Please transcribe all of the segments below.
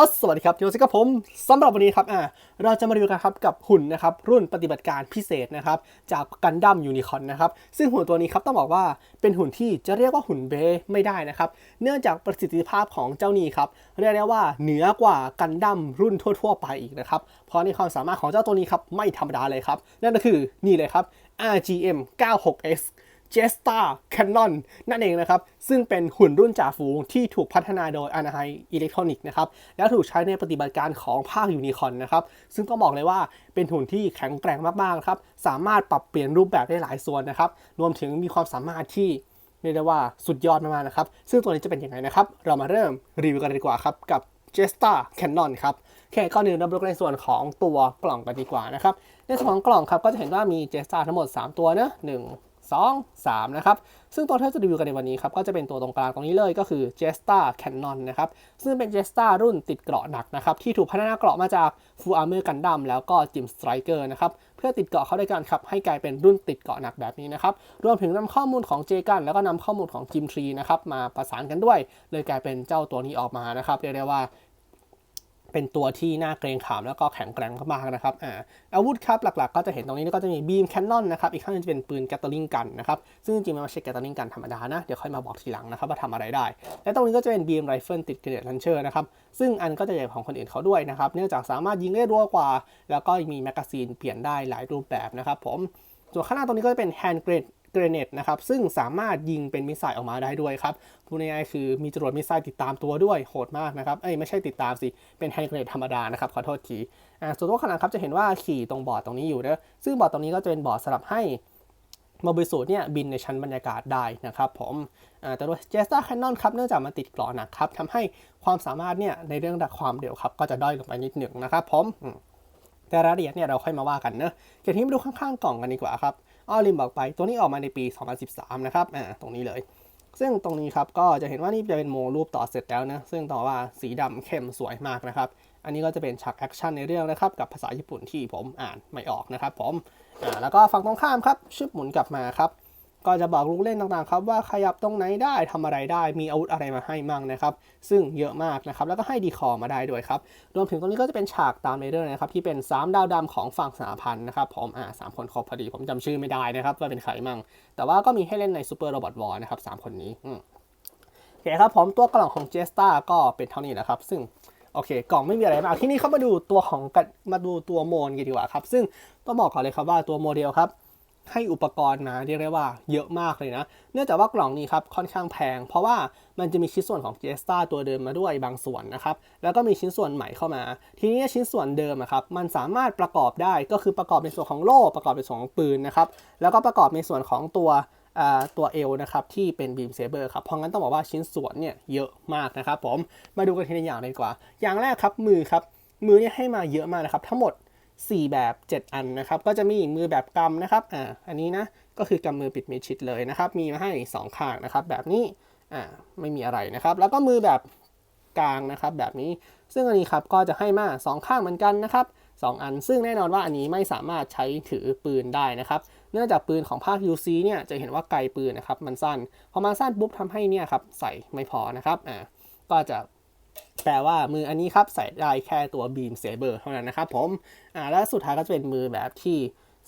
อสวัสดีครับโยซิกับผมสำหรับวันนี้ครับอ่าเราจะมารีวิวกันครับกับหุ่นนะครับรุ่นปฏิบัติการพิเศษนะครับจากกันดั้มยูนิคอนนะครับซึ่งหุ่นตัวนี้ครับต้องบอกว่าเป็นหุ่นที่จะเรียกว่าหุ่นเบไม่ได้นะครับเนื่องจากประสิทธิภาพของเจ้านี้ครับเรียกได้ว่าเหนือกว่ากันดั้มรุ่นทั่ว ๆ ไปอีกนะครับเพราะในความสามารถของเจ้าตัวนี้ครับไม่ธรรมดาเลยครับนั่นก็คือนี่เลยครับ RGM 96X j e s t a Canon นั่นเองนะครับ ซึ่งเป็นหุ่นรุ่นจ่าฝูงที่ถูกพัฒนาโดย Anaheim Electronics นะครับ แล้วถูกใช้ในปฏิบัติการของภาคยูนิคอนนะครับ ซึ่งต้องบอกเลยว่าเป็นหุ่นที่แข็งแกร่งมากๆครับ สามารถปรับเปลี่ยนรูปแบบได้หลายส่วนนะครับ รวมถึงมีความสามารถที่เรียกได้ว่าสุดยอดมากๆนะครับ ซึ่งตัวนี้จะเป็นยังไงนะครับ เรามาเริ่มรีวิวกันดีกว่าครับกับ j e s t a Canon ครับแค่ก่อนอื่นเราดูในส่วนของตัวกล่องกันดีกว่านะครับ ในส่วนของกล่องครับก็จะเห็นว่ามี j e s t a ทั้งหมด 3 ตัวนะ1 2 3 นะครับ ซึ่งตัวที่จะรีวิวกันในวันนี้ครับ ก็จะเป็นตัวตรงกลางตรงนี้เลยก็คือ Jesta Cannon นะครับ ซึ่งเป็น Jesta รุ่นติดเกราะหนักนะครับ ที่ถูกพัฒนาเกราะมาจาก Full Armor Gundam แล้วก็ Jim Striker นะครับ เพื่อติดเกราะเข้าด้วยกันครับ ให้กลายเป็นรุ่นติดเกราะหนักแบบนี้นะครับ รวมถึงนำข้อมูลของ J กันแล้วก็นำข้อมูลของ Jim Tree นะครับมาประสานกันด้วย เลยกลายเป็นเจ้าตัวนี้ออกมานะครับเรียกได้ว่า เป็นตัวที่น่าเกรงขามแล้วก็แข็งแกร่งมากๆนะครับอ่าอาวุธครับหลักๆ ก็จะเห็นตรงนี้ก็จะมีบีมแคนนอนนะครับอีกข้างนึงจะเป็นปืนแกตเตอร์ลิงกันนะครับซึ่งจริงๆมันไม่ใช่แกตเตอร์ลิงกันธรรมดานะเดี๋ยวค่อยมาบอกทีหลังนะครับว่าทำอะไรได้ และตรงนี้ก็จะเป็นบีมไรเฟิลติดเกรดลันเชอร์นะครับซึ่งอันก็จะใหญ่ของคนอื่นเขาด้วยนะครับเนื่องจากสามารถยิงได้รัวกว่า แล้วก็มีแมกกาซีนเปลี่ยนได้หลายรูปแบบนะครับผมส่วนข้างหน้าตรงนี้ก็จะเป็นแฮนด์ เกรเนตนะครับซึ่งสามารถยิงเป็นมิสไซล์ออกมาได้ด้วยครับพูดง่ายๆคือมีจรวดมิสไซล์ติดตามตัวด้วยโหดมากนะครับเอ้ยไม่ใช่ติดตามสิ เป็นแฮนด์เกรเนตธรรมดานะครับขอโทษทีอ่าส่วนตัวข้างหลังครับจะเห็นว่าขี่ตรงบอร์ดตรงนี้อยู่นะซึ่งบอร์ดตรงนี้ก็จะเป็นบอร์ดสำหรับให้โมบิสูตเนี่ยบินในชั้นบรรยากาศได้นะครับผมอ่าแต่ด้วยเจสตาแคนนอนครับเนื่องจากมันติดกราะหนักครับทำให้ความสามารถเนี่ยในเรื่องดักความเร็วครับ ก็จะด้อยลงไปนิดหนึ่งนะครับผมอืมแต่รายละเอียดเนี่ยเราค่อยมาว่ากันเนอะเดี๋ยวทีนี้มาดูข้างๆกล่องกันดีกว่าครับ อ้อลิมบอกไป ตัวนี้ออกมาในปี 2013 นะครับอ่าตรงนี้เลย ซึ่งตรงนี้ครับก็จะเห็นว่านี่จะเป็นโมรูปต่อเสร็จแล้วนะ ซึ่งต่อว่าสีดำเข้มสวยมากนะครับ อันนี้ก็จะเป็นฉากแอคชั่นในเรื่องนะครับ กับภาษาญี่ปุ่นที่ผมอ่านไม่ออกนะครับผมอ่าแล้วก็ฝั่งตรงข้ามครับชึบหมุนกลับมาครับ ก็จะบอกลูกเล่นต่างๆครับว่าขยับตรงไหนได้ทำอะไรได้มีอาวุธอะไรมาให้มั่งนะครับ ซึ่งเยอะมากนะครับ แล้วก็ให้ดีคอมาได้ด้วยครับ รวมถึงตรงนี้ก็จะเป็นฉากตามเรื่องนะครับ ที่เป็น 3 ดาวดำของฝั่งสหพันธ์นะครับผมอ่าสามคนครบพอดี ผมจำชื่อไม่ได้นะครับ ว่าเป็นใครมั่ง แต่ว่าก็มีให้เล่นในซูเปอร์โรบอทวอร์นะครับสามคนนี้โอเคครับผมตัวกล่องของเจสตาก็เป็นเท่านี้แหละครับ ซึ่งโอเค กล่องไม่มีอะไรมากที่นี่เขามาดูตัวของกันมาดูตัวโมนกันดีกว่าครับ ซึ่งต้องบอกก่อนเลยครับว่าตัวโมเดลครับ ให้อุปกรณ์มาเรียกได้ว่าเยอะมากเลยนะ เนื่องจากว่ากล่องนี้ครับค่อนข้างแพง เพราะว่ามันจะมีชิ้นส่วนของเจสตาตัวเดิมมาด้วยบางส่วนนะครับ แล้วก็มีชิ้นส่วนใหม่เข้ามา ทีนี้ชิ้นส่วนเดิมครับมันสามารถประกอบได้ก็คือประกอบในส่วนของโล่ประกอบในส่วนของปืนนะครับแล้วก็ประกอบในส่วนของตัวตัวเอลนะครับที่เป็นบีมเซเบอร์ครับเพราะงั้นต้องบอกว่าชิ้นส่วนเนี่ยเยอะมากนะครับผมมาดูกันทีละอย่างเลยดีกว่า อย่างแรกครับมือครับมือเนี่ยให้มาเยอะมากนะครับทั้งหมด 4 แบบ 7 อันนะครับ ก็จะมีมือแบบกำนะครับอ่าอันนี้นะก็คือกำมือปิดมิดชิดเลยนะครับ มีมาให้ 2 ข้างนะครับ แบบนี้อ่าไม่มีอะไรนะครับ แล้วก็มือแบบกลางนะครับ แบบนี้ซึ่งอันนี้ครับก็จะให้มา 2 ข้างเหมือนกันนะครับ 2 อันซึ่งแน่นอนว่าอันนี้ไม่สามารถใช้ถือปืนได้นะครับ เนื่องจากปืนของภาค UC เนี่ยจะเห็นว่าไกลปืนนะครับมันสั้นพอมันสั้นปุ๊บทำให้เนี่ยครับใส่ไม่พอนะครับอ่าก็จะ แปลว่ามืออันนี้ครับใส่ได้แค่ตัวบีมเซเบอร์เท่านั้นนะครับผมอ่าและสุดท้ายก็จะเป็นมือแบบที่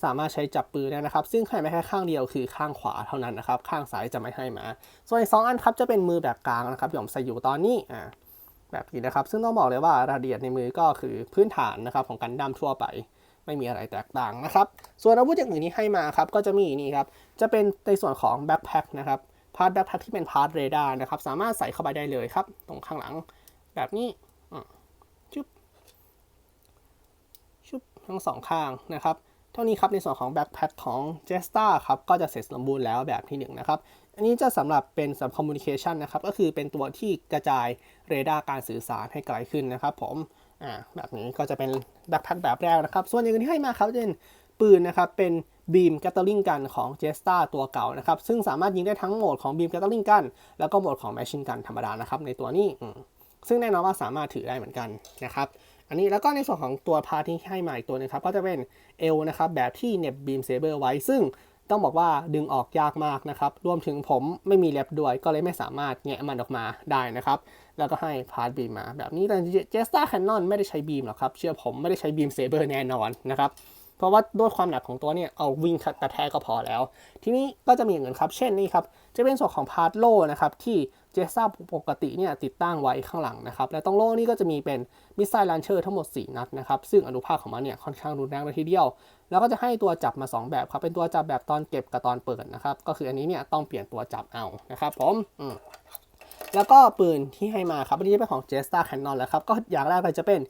สามารถใช้จับปืนได้นะครับ ซึ่งให้ไม่แค่ข้างเดียวคือข้างขวาเท่านั้นนะครับ ข้างซ้ายจะไม่ให้มา ส่วนอีกสองอันครับจะเป็นมือแบบกลางนะครับที่ผมใส่อยู่ตอนนี้อ่าแบบนี้นะครับ ซึ่งต้องบอกเลยว่ารายละเอียดในมือก็คือพื้นฐานนะครับของกันดั้มทั่วไป ไม่มีอะไรแตกต่างนะครับ ส่วนอาวุธอย่างอื่นที่ให้มาครับก็จะมีนี่ครับ จะเป็นในส่วนของแบ็คแพ็คนะครับ พาร์ทแบ็คแพ็คที่เป็นพาร์ทเรดาร์นะครับ สามารถใส่เข้าไปได้เลยครับ ตรงข้างหลัง แบบนี้ชุบชุบทั้งสองข้างนะครับ เท่านี้ครับในส่วนของแบ็คแพ็คของ j e s t a ครับก็จะเสร็จสมบูรณ์แล้วแบบที่หนึ่งนะครับ อันนี้จะสำหรับเป็นสำหรับคอมมูนิเคชันนะครับก็คือเป็นตัวที่กระจายเรดาร์การสื่อสารให้ไกลขึ้นนะครับผมอ่าแบบนี้ก็จะเป็นแบ็คแพ็คแบบแรกนะครับ ส่วนอย่างอื่นที่ให้มาครับเป็นปืนนะครับเป็นบีมแกตเตอร์ลิงกันของ j e s t a ตัวเก่านะครับ ซึ่งสามารถยิงได้ทั้งโหมดของบีมแกตเตอร์ลิงกัน แล้วก็โหมดของแมชชีนกันธรรมดานะครับ ในตัวนี้ ซึ่งแน่นอนว่าสามารถถือได้เหมือนกันนะครับอันนี้แล้วก็ในส่วนของตัวพาที่ให้มาอีกตัวหนึงครับก็จะเป็นเอลนะครับแบบที่เน็บบีมเซเบอร์ไว้ ซึ่งต้องบอกว่าดึงออกยากมากนะครับรวมถึงผมไม่มีเล็บด้วย ก็เลยไม่สามารถแงะมันออกมาได้นะครับ แล้วก็ให้พาร์ทบีมมา แบบนี้แต่เจสตาแคนนอนไม่ได้ใช้บีมหรอกครับ เชื่อผมไม่ได้ใช้บีมเซเบอร์แน่นอนนะครับ เพราะว่าด้วยความหนักของตัวเนี่ยเอาวิ่งกระแทกก็พอแล้ว ทีนี้ก็จะมีอย่างอื่นครับ เช่นนี่ครับจะเป็นส่วนของพาร์ทโล่นะครับที่เจสซาปกติเนี่ยติดตั้งไว้ข้างหลังนะครับและตรงโล่นี่ก็จะมีเป็นมิสไซล์ลันเชอร์ทั้งหมด 4 นัดนะครับซึ่งอนุภาคของมันเนี่ยค่อนข้างรุนแรงเลยทีเดียว แล้วก็จะให้ตัวจับมา 2 แบบครับเป็นตัวจับแบบตอนเก็บกับตอนเปิดนะครับก็คืออันนี้เนี่ยต้องเปลี่ยนตัวจับเอานะครับผมอืมแล้วก็ปืนที่ให้มาครับอันนี้เป็นของ j e s t a Cannon แล้วครับก็อย่างแรกเลยจะเป็น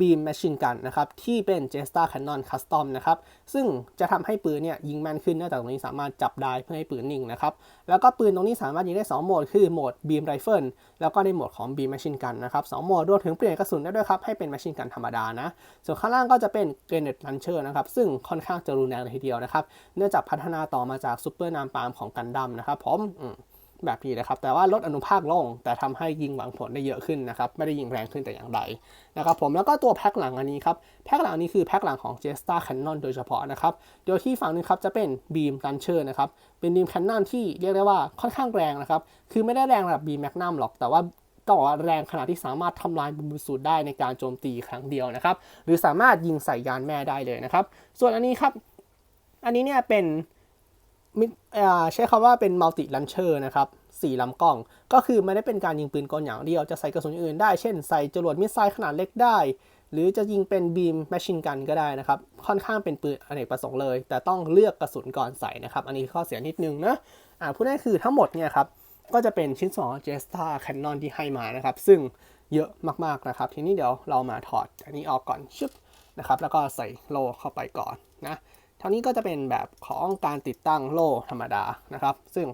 Beam Machine Gun นะครับที่เป็น j e s t a Cannon Custom นะครับซึ่งจะทำให้ปืนเนี่ยยิงแม่นขึ้นเนื่องจากตรงนี้สามารถจับได้เพื่อให้ปืนนิ่งนะครับแล้วก็ปืนตรงนี้สามารถยิงได้ 2 โหมด คือโหมด Beam Rifle แล้วก็ในโหมดของ Beam Machine Gun นะครับสองโหมดรวมถึงเปลี่ยนกระสุนได้ด้วยครับให้เป็น Machine Gun ธรรมดานะส่วนข้างล่างก็จะเป็น Grenade Launcher นะครับซึ่งค่อนข้างจะรุนแรงเลยทีเดียวนะครับเนื่องจากพัฒนาต่อมาจากซูเปอร์นามปามของกันดัมนะครับผมอืม แบบนี้นะครับ แต่ว่าลดอนุภาคลง แต่ทำให้ยิงหวังผลได้เยอะขึ้นนะครับ ไม่ได้ยิงแรงขึ้นแต่อย่างใดนะครับผมแล้วก็ตัวแพ็คหลังอันนี้ครับ แพ็คหลังนี้คือแพ็คหลังของ j e s t a Cannon โดยเฉพาะนะครับ โดยที่ฝั่งนึงครับจะเป็น Beam Launcher นะครับ เป็น Beam Cannon ที่เรียกได้ว่าค่อนข้างแรงนะครับ คือไม่ได้แรงระดับ Beam Magnum หรอก แต่ว่าต้องบอกว่าแรงขนาดที่สามารถทำลายบุมสูตรได้ในการโจมตีครั้งเดียวนะครับ หรือสามารถยิงใส่ยานแม่ได้เลยนะครับ ส่วนอันนี้ครับ อันนี้เนี่ยเป็น ใช้คำว่าเป็นมัลติลันเชอร์นะครับสี่ลำกล้อง ก็คือไม่ได้เป็นการยิงปืนกลอย่างเดียว จะใส่กระสุนอื่นได้ เช่นใส่จรวดมิสไซล์ขนาดเล็กได้ หรือจะยิงเป็นบีมแมชชีนกันก็ได้นะครับ ค่อนข้างเป็นปืนอเนกประสงค์เลย แต่ต้องเลือกกระสุนก่อนใส่นะครับ อันนี้ข้อเสียนิดนึงนะอ่าพูดง่ายคือทั้งหมดเนี่ยครับ ก็จะเป็นชิ้นส่วนของ j e s t a Canon ที่ให้มานะครับ ซึ่งเยอะมากๆนะครับ ทีนี้เดี๋ยวเรามาถอดอันนี้ออกก่อนชึบนะครับ แล้วก็ใส่โลเข้าไปก่อนนะ ทางนี้ก็จะเป็นแบบของการติดตั้งโล่ธรรมดานะครับ ซึ่ง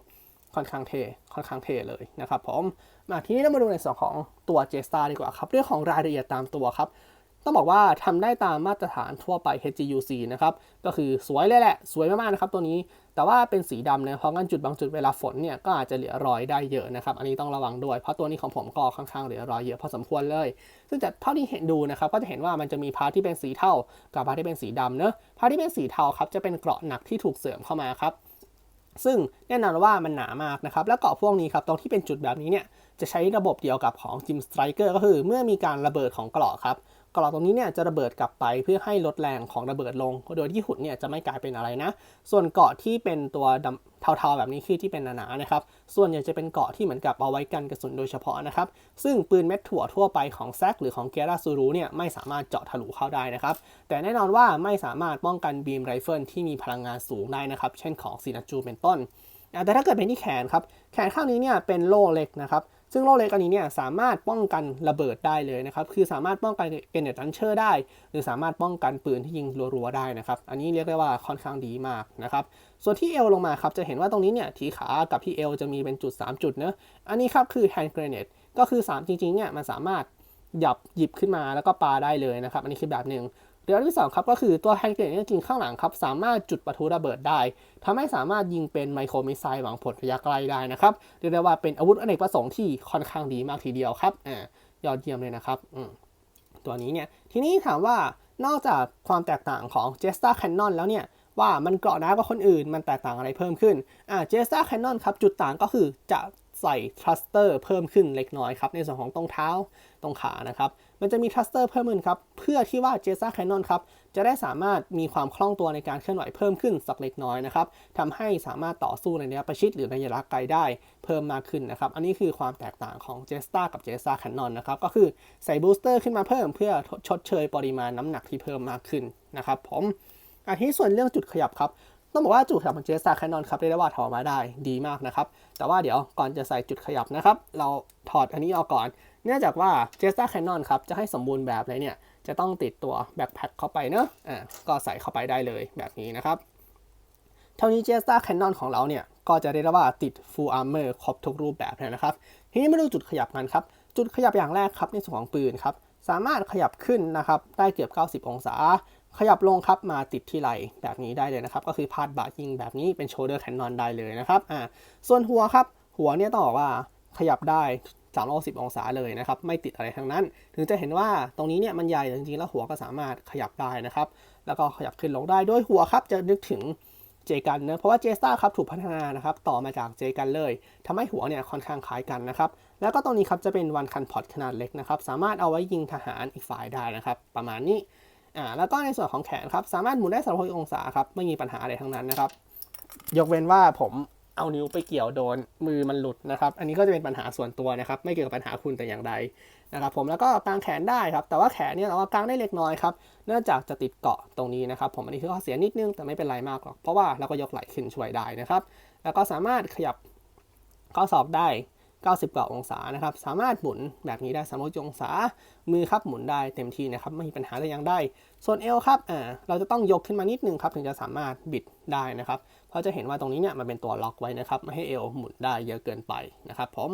ค่อนข้างเทค่อนข้างเทเลยนะครับผมมาทีนี้เรามาดูในส่วนของตัวเจสตาดีกว่าครับ เรื่องของรายละเอียดตามตัวครับ ต้องบอกว่าทำได้ตามมาตรฐานทั่วไป HGUC นะครับ ก็คือสวยเลยแหละ สวยมากๆนะครับตัวนี้ แต่ว่าเป็นสีดำนะ เพราะงั้นจุดบางจุดเวลาฝนเนี่ยก็อาจจะเหลือรอยได้เยอะนะครับ อันนี้ต้องระวังด้วย เพราะตัวนี้ของผมก็ค่อนข้างเหลือรอยเยอะพอสมควรเลย ซึ่งจากเท่าที่เห็นดูนะครับ ก็จะเห็นว่ามันจะมีพาร์ทที่เป็นสีเทา กับพาร์ทที่เป็นสีดำเนอะพาร์ทที่เป็นสีเทาครับจะเป็นเกราะหนักที่ถูกเสริมเข้ามาครับ ซึ่งแน่นอนว่ามันหนามากนะครับ และเกราะพวกนี้ครับตรงที่เป็นจุดแบบนี้เนี่ยจะใช้ระบบเดียวกับของจิมสไตรเกอร์ก็คือ เมื่อมีการระเบิดของเกราะครับ กราะตรงนี้เนี่ยจะระเบิดกลับไปเพื่อให้ลดแรงของระเบิดลง โดยที่หุ่นเนี่ยจะไม่กลายเป็นอะไรนะ ส่วนเกาะที่เป็นตัวเทาๆแบบนี้คือที่เป็นหนาๆนะครับ ส่วนใหญ่จะเป็นเกาะที่เหมือนกับเอาไว้กันกระสุนโดยเฉพาะนะครับ ซึ่งปืนเม็ดถั่วทั่วไปของแซกหรือของเกียราซูรุเนี่ยไม่สามารถเจาะทะลุเข้าได้นะครับ แต่แน่นอนว่าไม่สามารถป้องกันบีมไรเฟิลที่มีพลังงานสูงได้นะครับ เช่นของซีนาจูเป็นต้น แต่ถ้าเกิดเป็นที่แขนครับ แขนข้างนี้เนี่ยเป็นโล่เล็กนะครับ ซึ่งโล่เล็กอันนี้เนี่ยสามารถป้องกันระเบิดได้เลยนะครับคือสามารถป้องกันเกเนตลันเชอร์ได้ หรือสามารถป้องกันปืนที่ยิงรัวๆได้นะครับอันนี้เรียกได้ว่าค่อนข้างดีมากนะครับส่วนที่เอวลงมาครับจะเห็นว่าตรงนี้เนี่ยทีขากับที่เอวจะมีเป็นจุด 3 จุดเนอะอันนี้ครับคือ hand grenade ก็คือ 3 จริงๆเนี่ยมันสามารถหยับหยิบขึ้นมาแล้วก็ปาได้เลยนะครับอันนี้คือแบบหนึ่ง เรือที่สองครับก็คือตัวแฮนเกรดเนี่ยจริงข้างหลังครับสามารถจุดประทุระเบิดได้ทำให้สามารถยิงเป็นไมโครมิสไซล์หวังผลระยะไกลได้นะครับเรียกได้ว่าเป็นอาวุธอเนกประสงค์ที่ค่อนข้างดีมากทีเดียวครับอ่ายอดเยี่ยมเลยนะครับอืตัวนี้เนี่ยทีนี้ถามว่านอกจากความแตกต่างของ j e s t a Cannon แล้วเนี่ยว่ามันเกราะน้ากว่าคนอื่นมันแตกต่างอะไรเพิ่มขึ้นอ่า j e s t a Cannon ครับจุดต่างก็คือจะใส่ทรัสเตอร์เพิ่มขึ้นเล็กน้อยครับในส่วนของตรงเท้าตรงขานะครับ มันจะมีทัสเตอร์เพิ่มขึ้นครับ เพื่อที่ว่าเจซ่าแคนนอนครับ จะได้สามารถมีความคล่องตัวในการเคลื่อนไหวเพิ่มขึ้นสักเล็กน้อยนะครับทำให้สามารถต่อสู้ในระยะประชิดหรือในระยะไกลได้เพิ่มมากขึ้นนะครับ อันนี้คือความแตกต่างของเจสตากับเจซ่าแคนนอนนะครับ ก็คือใส่บูสเตอร์ขึ้นมาเพิ่มเพื่อชดเชยปริมาณน้ำหนักที่เพิ่มมากขึ้นนะครับผมอันที่ส่วนเรื่องจุดขยับครับต้องบอกว่าจุดขยับของเจสซาแคนนอนครับเรียกได้ว่าถอดมาได้ดีมากนะครับ แต่ว่าเดี๋ยวก่อนจะใส่จุดขยับนะครับ เราถอดอันนี้ออกก่อน เนื่องจากว่าเจสซาแคนนอนครับ จะให้สมบูรณ์แบบเลยเนี่ย จะต้องติดตัวแบ็คแพ็คเข้าไปเนอะอ่าก็ใส่เข้าไปได้เลยแบบนี้นะครับ เท่านี้เจสตาแคนนอนของเราเนี่ย ก็จะเรียกว่าติด full armor ครบทุกรูปแบบเลยนะครับ ทีนี้มาดูจุดขยับกันครับ จุดขยับอย่างแรกครับในส่วนของปืนครับ สามารถขยับขึ้นนะครับ ได้เกือบ 90 องศา ขยับลงครับมาติดที่ไหล่แบบนี้ได้เลยนะครับ ก็คือพาดบ่ายิงแบบนี้เป็น shoulder cannon ได้เลยนะครับ อ่า ส่วนหัวครับ หัวเนี่ยต้องบอกว่าขยับได้ 360 องศาเลยนะครับ ไม่ติดอะไรทั้งนั้น ถึงจะเห็นว่าตรงนี้เนี่ยมันใหญ่แต่จริงๆ แล้วหัวก็สามารถขยับได้นะครับ แล้วก็ขยับขึ้นลงได้โดยหัวครับ จะนึกถึงเจกันเนอะเพราะว่าเจสตาครับถูกพัฒนานะครับต่อมาจากเจกันเลยทำให้หัวเนี่ยค่อนข้างคล้ายกันนะครับ แล้วก็ตรงนี้ครับจะเป็นวันคันพอตขนาดเล็กนะครับ สามารถเอาไว้ยิงทหารอีกฝ่ายได้นะครับ ประมาณนี้อ่าแล้วก็ในส่วนของแขนครับ สามารถหมุนได้360องศาครับ ไม่มีปัญหาอะไรทั้งนั้นนะครับ ยกเว้นว่าผม เอานิ้วไปเกี่ยวโดนมือมันหลุดนะครับ อันนี้ก็จะเป็นปัญหาส่วนตัวนะครับ ไม่เกี่ยวกับปัญหาคุณแต่อย่างใดนะครับ ผมแล้วก็กางแขนได้ครับ แต่ว่าแขนเนี่ยเราก็กางได้เล็กน้อยครับ เนื่องจากจะติดเกาะตรงนี้นะครับ ผมอันนี้คือข้อเสียนิดนึงแต่ไม่เป็นไรมากหรอก เพราะว่าเราก็ยกไหล่ขึ้นช่วยได้นะครับ แล้วก็สามารถขยับข้อศอกได้ 90กว่าองศานะครับ สามารถหมุนแบบนี้ได้360องศา มือครับหมุนได้เต็มที่นะครับ ไม่มีปัญหาแต่อย่างใด ส่วนเอวครับ อ่า เราจะต้องยกขึ้นมานิดนึงครับ ถึงจะสามารถบิดได้นะครับ เราจะเห็นว่าตรงนี้เนี่ยมันเป็นตัวล็อกไว้นะครับไม่ให้เอวหมุนได้เยอะเกินไปนะครับผม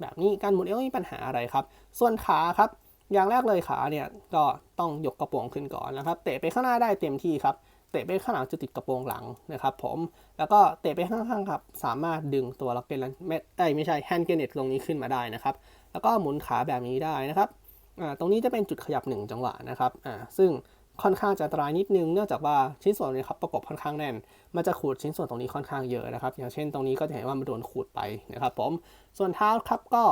แบบนี้การหมุนเอวไม่มีปัญหาอะไรครับ ส่วนขาครับ อย่างแรกเลยขาเนี่ยก็ต้องยกกระโปรงขึ้นก่อนนะครับ เตะไปข้างหน้าได้เต็มที่ครับเตะไปข้างหลังจะติดกระโปรงหลังนะครับผม แล้วก็เตะไปข้างๆครับ สามารถดึงตัวล็อกเก็ตไม่ไม่ใช่แฮนด์เกนเนตตรงนี้ขึ้นมาได้นะครับ แล้วก็หมุนขาแบบนี้ได้นะครับตรงนี้จะเป็นจุดขยับหนึ่งจังหวะนะครับซึ่ง ค่อนข้างจะอันตรายนิดนึงเนื่องจากว่าชิ้นส่วนนี้ครับประกบค่อนข้างแน่น มันจะขูดชิ้นส่วนตรงนี้ค่อนข้างเยอะนะครับ อย่างเช่นตรงนี้ก็จะเห็นว่ามันโดนขูดไปนะครับผมส่วนเท้าครับก็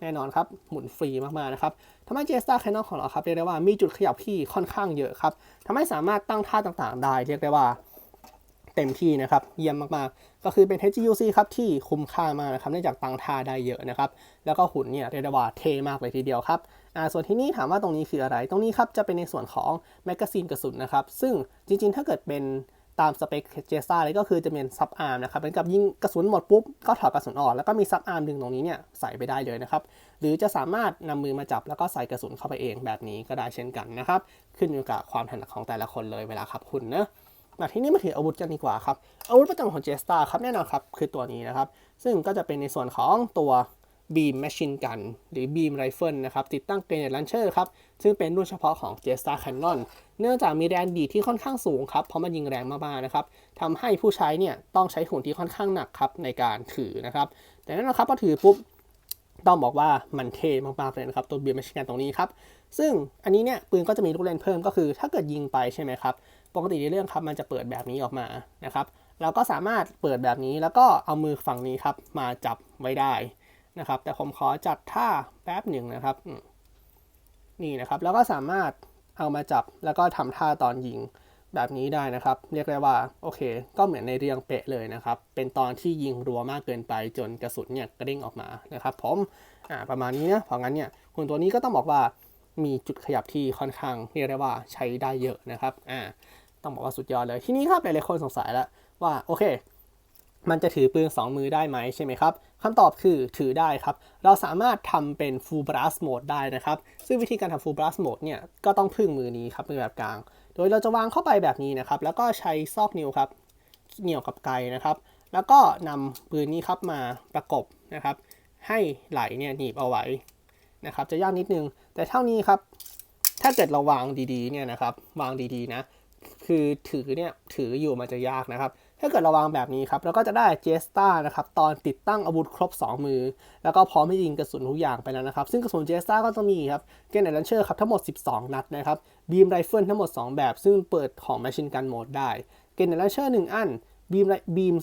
แน่นอนครับหมุนฟรีมากๆนะครับทำให้เจสตาแคนนอนของเราครับเรียกได้ว่ามีจุดขยับที่ค่อนข้างเยอะครับทำให้สามารถตั้งท่าต่างๆ ได้เรียกได้ว่า เต็มที่นะครับ เยี่ยมมากๆ ก็คือเป็น HGUC ครับที่คุ้มค่ามากนะครับเนื่องจากตังท่าได้เยอะนะครับ แล้วก็หุ่นเนี่ยเรียกได้ว่าเท่มากเลยทีเดียวครับอ่าส่วนที่นี่ถามว่าตรงนี้คืออะไร ตรงนี้ครับจะเป็นในส่วนของแมกกาซีนกระสุนนะครับ ซึ่งจริงๆ ถ้าเกิดเป็นตามสเปคเจสตาเลยก็คือจะเป็นซับอาร์มนะครับเป็นกับยิงกระสุนหมดปุ๊บ ก็ถอดกระสุนออก แล้วก็มีซับอาร์มดึงตรงนี้เนี่ยใส่ไปได้เลยนะครับ หรือจะสามารถนำมือมาจับแล้วก็ใส่กระสุนเข้าไปเองแบบนี้ก็ได้เช่นกันนะครับ ขึ้นอยู่กับความถนัดของแต่ละคนเลยเวลาขับคุณนะ มาที่นี่มาถึงอาวุธกันดีกว่าครับอาวุธประจำของเจสตาครับแน่นอนครับคือตัวนี้นะครับ ซึ่งก็จะเป็นในส่วนของตัว Beam Machine Gun หรือ Beam Rifle นะครับ ติดตั้งเกรเนตลันเชอร์ครับ ซึ่งเป็นรุ่นเฉพาะของ j e s t a Cannon เนื่องจากมีแรงดีที่ค่อนข้างสูงครับ เพราะมันยิงแรงมากๆนะครับทำให้ผู้ใช้เนี่ยต้องใช้หุ่นที่ค่อนข้างหนักครับในการถือนะครับ แต่แน่นอนครับพอถือปุ๊บต้องบอกว่ามันเท่มากๆเลยนะครับ ตัว Beam Machine Gun ตรงนี้ครับ ซึ่งอันนี้เนี่ยปืนก็จะมีลูกเล่นเพิ่มก็คือ ถ้าเกิดยิงไปใช่ไหมครับ ปกติในเรื่องครับมันจะเปิดแบบนี้ออกมานะครับเราก็สามารถเปิดแบบนี้แล้วก็เอามือฝั่งนี้ครับมาจับไว้ได้นะครับ แต่ผมขอจัดท่าแป๊บหนึ่งนะครับนี่นะครับ แล้วก็สามารถเอามาจับแล้วก็ทำท่าตอนยิงแบบนี้ได้นะครับ เรียกได้ว่าโอเค ก็เหมือนในเรียงเป๊ะเลยนะครับ เป็นตอนที่ยิงรัวมากเกินไปจนกระสุนเนี่ยกระเด้งออกมานะครับ ผมอ่าประมาณนี้นะเพราะงั้นเนี่ยหุ่นตัวนี้ก็ต้องบอกว่ามีจุดขยับที่ค่อนข้างเรียกได้ว่าใช้ได้เยอะนะครับอ่า ต้องบอกว่าสุดยอดเลย ทีนี้ครับหลายๆคนสงสัยแล้วว่าโอเค มันจะถือปืน 2 มือได้ไหมใช่ไหมครับคำตอบคือถือได้ครับ เราสามารถทำเป็น full blast mode ได้นะครับ ซึ่งวิธีการทำ full blast mode เนี่ยก็ต้องพึ่งมือนี้ครับมือแบบกลาง โดยเราจะวางเข้าไปแบบนี้นะครับ แล้วก็ใช้ซอกนิ้วครับเหนี่ยวกับไกนะครับ แล้วก็นำปืนนี้ครับมาประกบนะครับ ให้ไหลเนี่ยหนีบเอาไว้นะครับ จะยากนิดนึง แต่เท่านี้ครับ ถ้าเกิดเราวางดีๆเนี่ยนะครับ วางดีๆนะ คือถือเนี่ยถืออยู่มันจะยากนะครับ ถ้าเกิดเราวางแบบนี้ครับเราก็จะได้เจสตานะครับตอนติดตั้งอาวุธครบ 2 มือ แล้วก็พร้อมให้ยิงกระสุนทุกอย่างไปแล้วนะครับ ซึ่งกระสุนเจสตาก็จะมีครับเกนเนอร์ลันเชอร์ครับทั้งหมด 12 นัดนะครับบีมไรเฟิลทั้งหมด 2 แบบ ซึ่งเปิดของ Machine Gun Mode ได้เกนเนอร์ลันเชอร์1อันบีมบีม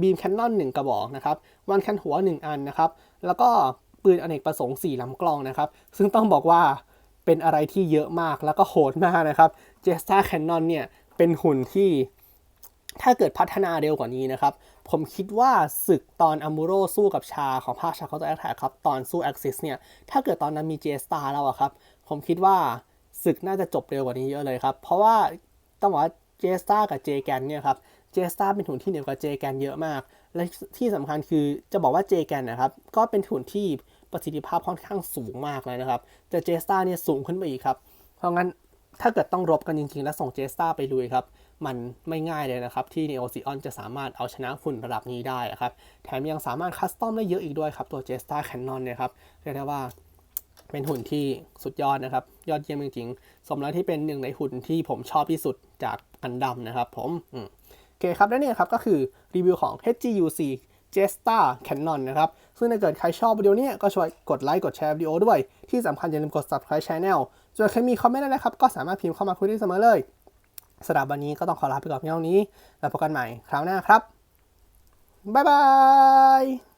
บีมแคนนอน1กระบอกนะครับวันแคนหัว 1 อันนะครับแล้วก็ปืนอเนกประสงค์4ลำกล้องนะครับซึ่งต้องบอกว่าเป็นอะไรที่เยอะมากแล้วก็โหดมากนะครับ เจสตาแคนนอนเนี่ยเป็นหุ่นที่ถ้าเกิดพัฒนาเร็วกว่านี้นะครับ ผมคิดว่าศึกตอนอ m มูโรสู้กับชาของภาคชาเขาตัวแอคแท็กครับ ตอนสู้แอคซิสเนี่ย ถ้าเกิดตอนนั้นมีเจสตาแล้วอะครับ ผมคิดว่าศึกน่าจะจบเร็วกว่านี้เยอะเลยครับ เพราะว่าต้องบอกว่าเจสตากับเจแกนเนี่ยครับ เจสตาเป็นหุ่นที่เหนือกว่าเจแกนเยอะมาก และที่สำคัญคือจะบอกว่าเจแกนนะครับ ก็เป็นหุ่นที่ประสิทธิภาพค่อนข้างสูงมากเลยนะครับ แต่เจสตาเนี่ยสูงขึ้นไปอีกครับ เพราะงั้น ถ้าเกิดต้องรบกันจริงๆ แล้วส่งเจสตาไปลุยครับ มันไม่ง่ายเลยนะครับ ที่ Neo z อ o n จะสามารถเอาชนะหุ่นระดับนี้ได้ครับ แถมยังสามารถคัสตอมได้เยอะอีกด้วยครับ ตัวเจสตาแคนนอนเนี่ยครับ เรียกได้ว่าเป็นหุ่นที่สุดยอดนะครับ ยอดเยี่ยมจริงๆ สมแล้วที่เป็นหนึ่งในหุ่นที่ผมชอบที่สุดจากกันดัมนะครับผมอืมโอเคครับ และนี่ครับก็คือรีวิวของ HGUC Jesta Canon นะครับ ซึ่งถ้าเกิดใครชอบวิดีโอนี้ก็ช่วยกดไลค์ กดแชร์วิดีโอด้วย ที่สำคัญอย่าลืมกด subscribe channel ส่วนใครมีคอมเมนต์อะไรครับ ก็สามารถพิมพ์เข้ามาคุยได้เสมอเลยสำหรับวันนี้ก็ต้องขอลาไปก่อนเพียงเท่านี้ แล้วพบกันใหม่คราวหน้าครับ บ๊ายบาย